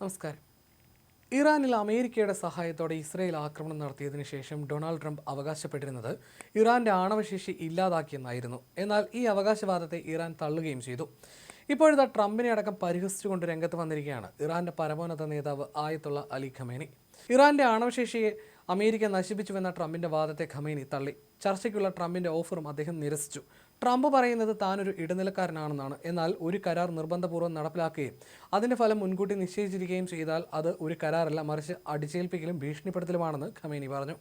നമസ്കാരം. ഇറാനിൽ അമേരിക്കയുടെ സഹായത്തോടെ ഇസ്രയേൽ ആക്രമണം നടത്തിയതിനു ശേഷം ഡൊണാൾഡ് ട്രംപ് അവകാശപ്പെട്ടിരുന്നത് ഇറാന്റെ ആണവശേഷി ഇല്ലാതാക്കിയെന്നായിരുന്നു. എന്നാൽ ഈ അവകാശവാദത്തെ ഇറാൻ തള്ളുകയും ചെയ്തു. ഇപ്പോഴത്തെ ട്രംപിനെ അടക്കം പരിഹസിച്ചുകൊണ്ട് രംഗത്ത് വന്നിരിക്കുകയാണ് ഇറാന്റെ പരമോന്നത നേതാവ് ആയത്തുള്ള അലി ഖമേനി. ഇറാന്റെ ആണവശേഷിയെ അമേരിക്ക നശിപ്പിച്ചുവെന്ന ട്രംപിന്റെ വാദത്തെ ഖമേനി തള്ളി. ചർച്ചയ്ക്കുള്ള ട്രംപിന്റെ ഓഫറും അദ്ദേഹം നിരസിച്ചു. ട്രംപ് പറയുന്നത് താനൊരു ഇടനിലക്കാരനാണെന്നാണ്. എന്നാൽ ഒരു കരാർ നിർബന്ധപൂർവം നടപ്പിലാക്കുകയും അതിന്റെ ഫലം മുൻകൂട്ടി നിശ്ചയിച്ചിരിക്കുകയും ചെയ്താൽ അത് ഒരു കരാറല്ല മറിച്ച് അടിച്ചേൽപ്പിക്കലും ഭീഷണിപ്പെടുത്തലുമാണെന്ന് ഖമേനി പറഞ്ഞു.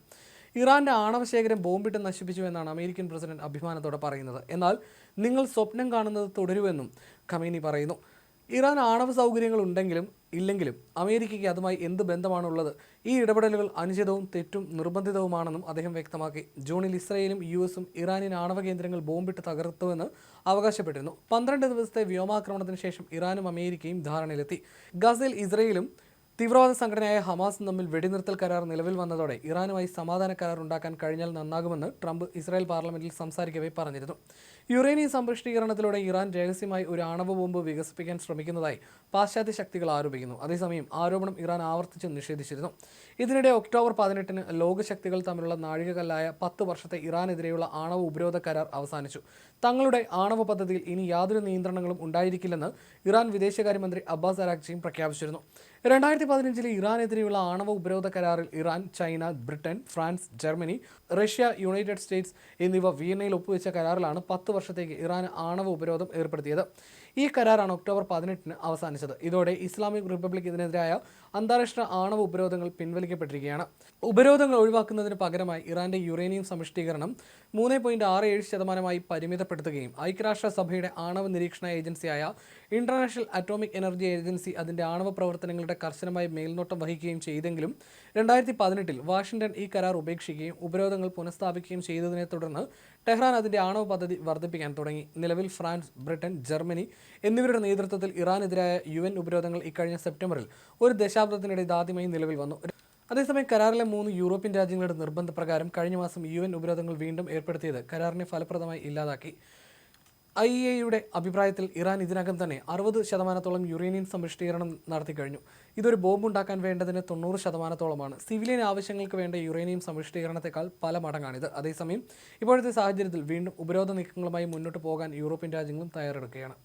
ഇറാന്റെ ആണവശേഖരം ബോംബിട്ട് നശിപ്പിച്ചു എന്നാണ് അമേരിക്കൻ പ്രസിഡന്റ് അഭിമാനത്തോടെ പറയുന്നത്. എന്നാൽ നിങ്ങൾ സ്വപ്നം കാണുന്നത് തുടരുമെന്നും ഖമേനി പറയുന്നു. ഇറാൻ ആണവ സൗകര്യങ്ങൾ ഉണ്ടെങ്കിലും ഇല്ലെങ്കിലും അമേരിക്കയ്ക്ക് അതുമായി എന്ത് ബന്ധമാണുള്ളത്? ഈ ഇടപെടലുകൾ അനുചിതവും തെറ്റും നിർബന്ധിതവുമാണെന്നും അദ്ദേഹം വ്യക്തമാക്കി. ജൂണിൽ ഇസ്രയേലും യു എസും ഇറാനിയൻ ആണവ കേന്ദ്രങ്ങൾ ബോംബിട്ട് തകർത്തുവെന്ന് അവകാശപ്പെട്ടിരുന്നു. പന്ത്രണ്ട് ദിവസത്തെ വ്യോമാക്രമണത്തിന് ശേഷം ഇറാനും അമേരിക്കയും ധാരണയിലെത്തി. ഗസയിൽ ഇസ്രയേലും തീവ്രവാദ സംഘടനയായ ഹമാസും തമ്മിൽ വെടിനിർത്തൽ കരാർ നിലവിൽ വന്നതോടെ ഇറാനുമായി സമാധാന കരാർ ഉണ്ടാക്കാൻ കഴിഞ്ഞാൽ നന്നാകുമെന്ന് ട്രംപ് ഇസ്രായേൽ പാർലമെന്റിൽ സംസാരിക്കവേ പറഞ്ഞിരുന്നു. യുറേനിയം സംരക്ഷണീകരണത്തിലൂടെ ഇറാൻ രഹസ്യമായി ഒരു ആണവ ബോംബ് വികസിപ്പിക്കാൻ ശ്രമിക്കുന്നതായി പാശ്ചാത്യ ശക്തികൾ ആരോപിക്കുന്നു. അതേസമയം ആരോപണം ഇറാൻ ആവർത്തിച്ച് നിഷേധിച്ചിരുന്നു. ഇതിനിടെ ഒക്ടോബർ പതിനെട്ടിന് ലോകശക്തികൾ തമ്മിലുള്ള നാഴികകല്ലായ പത്ത് വർഷത്തെ ഇറാനെതിരെയുള്ള ആണവ ഉപരോധ കരാർ അവസാനിച്ചു. തങ്ങളുടെ ആണവ പദ്ധതിയിൽ ഇനി യാതൊരു നിയന്ത്രണങ്ങളും ഉണ്ടായിരിക്കില്ലെന്ന് ഇറാൻ വിദേശകാര്യമന്ത്രി അബ്ബാസ് അരാക്ചിയും പ്രഖ്യാപിച്ചിരുന്നു. രണ്ടായിരത്തി പതിനഞ്ചിലെ ഇറാനെതിരെയുള്ള ആണവ ഉപരോധ കരാറിൽ Iran China Britain France Germany Russia United States എന്നിവ വിയന്നയിൽ ഒപ്പുവെച്ച കരാറിലാണ് പത്ത് വർഷത്തേക്ക് ഇറാൻ ആണവ ഉപരോധം ഏർപ്പെടുത്തിയത്. ഈ കരാറാണ് ഒക്ടോബർ പതിനെട്ടിന് അവസാനിച്ചത്. ഇതോടെ ഇസ്ലാമിക് റിപ്പബ്ലിക് ഇതിനെതിരായ അന്താരാഷ്ട്ര ആണവ ഉപരോധങ്ങൾ പിൻവലിക്കപ്പെട്ടിരിക്കുകയാണ്. ഉപരോധങ്ങൾ ഒഴിവാക്കുന്നതിന് പകരമായി ഇറാന്റെ യുറേനിയം സമ്പുഷ്ടീകരണം മൂന്ന് പോയിന്റ് ആറ് ഏഴ് ശതമാനമായി പരിമിതപ്പെടുത്തുകയും ഐക്യരാഷ്ട്രസഭയുടെ ആണവ നിരീക്ഷണ ഏജൻസിയായ ഇന്റർനാഷണൽ അറ്റോമിക് എനർജി ഏജൻസി അതിന്റെ ആണവ പ്രവർത്തനങ്ങളുടെ കർശനമായി മേൽനോട്ടം വഹിക്കുകയും ചെയ്തെങ്കിലും രണ്ടായിരത്തി പതിനെട്ടിൽ വാഷിംഗ്ടൺ ഈ കരാർ ഉപേക്ഷിക്കുകയും ഉപരോധങ്ങൾ പുനഃസ്ഥാപിക്കുകയും ചെയ്തതിനെ തുടർന്ന് ടെഹ്റാൻ അതിന്റെ ആണവ പദ്ധതി വർദ്ധിപ്പിക്കാൻ തുടങ്ങി. നിലവിൽ ഫ്രാൻസ് ബ്രിട്ടൻ ജർമ്മനി എന്നിവരുടെ നേതൃത്വത്തിൽ ഇറാനെതിരായ യു എൻ ഉപരോധങ്ങൾ ഇക്കഴിഞ്ഞ സെപ്റ്റംബറിൽ ഒരു ദശാബ്ദത്തിനിടെ ഇതാദ്യമായി നിലവിൽ വന്നു. അതേസമയം കരാറിലെ മൂന്ന് യൂറോപ്യൻ രാജ്യങ്ങളുടെ നിർബന്ധപ്രകാരം കഴിഞ്ഞ മാസം യു എൻ ഉപരോധങ്ങൾ വീണ്ടും ഏർപ്പെടുത്തിയത് കരാറിനെ ഫലപ്രദമായി ഇല്ലാതാക്കി. ഐ ഇ എയുടെ അഭിപ്രായത്തിൽ ഇറാൻ ഇതിനകം തന്നെ അറുപത് ശതമാനത്തോളം യുറേനിയൻ സമ്പുഷ്ടീകരണം നടത്തിക്കഴിഞ്ഞു ഇതൊരു ബോംബ് ഉണ്ടാക്കാൻ വേണ്ടതിന് തൊണ്ണൂറ് ശതമാനത്തോളമാണ്. സിവിലിയൻ ആവശ്യങ്ങൾക്ക് വേണ്ട യുറേനിയം സമ്പുഷ്ടീകരണത്തെക്കാൾ പല മടങ്ങാണിത്. അതേസമയം ഇപ്പോഴത്തെ സാഹചര്യത്തിൽ വീണ്ടും ഉപരോധ നീക്കങ്ങളുമായി മുന്നോട്ട് പോകാൻ യൂറോപ്യൻ രാജ്യങ്ങളും തയ്യാറെടുക്കുകയാണ്.